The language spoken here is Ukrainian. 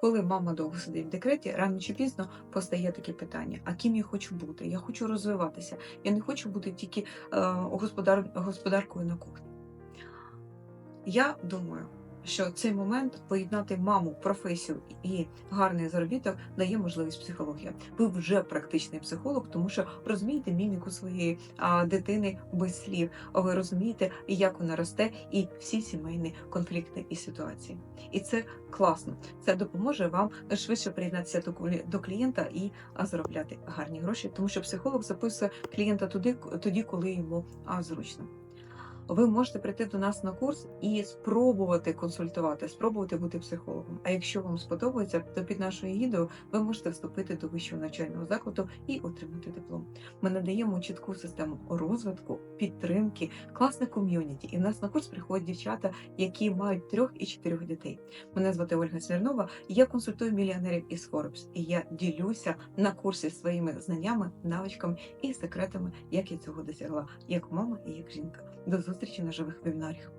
коли мама довго сидить в декреті, рано чи пізно постає таке питання: а ким я хочу бути? Я хочу розвиватися. Я не хочу бути тільки е, господар, господаркою на кухні. Я думаю, що цей момент поєднати маму, професію і гарний заробіток дає можливість психологія. Ви вже практичний психолог, тому що розумієте міміку своєї дитини без слів. Ви розумієте, як вона росте, і всі сімейні конфлікти і ситуації. І це класно. Це допоможе вам швидше приєднатися до до клієнта і заробляти гарні гроші, тому що психолог записує клієнта туди, тоді, коли йому зручно. Ви можете прийти до нас на курс і спробувати консультувати, спробувати бути психологом. А якщо вам сподобається, то під нашою гідео ви можете вступити до вищого навчального закладу і отримати диплом. Ми надаємо чітку систему розвитку, підтримки, класне ком'юніті. І в нас на курс приходять дівчата, які мають трьох і чотирьох дітей. Мене звати Ольга Смірнова. Я консультую мільйонерів із Forbes. І я ділюся на курсі своїми знаннями, навичками і секретами, як я цього досягла, як мама і як жінка. До зустрічі на живих вебінарах.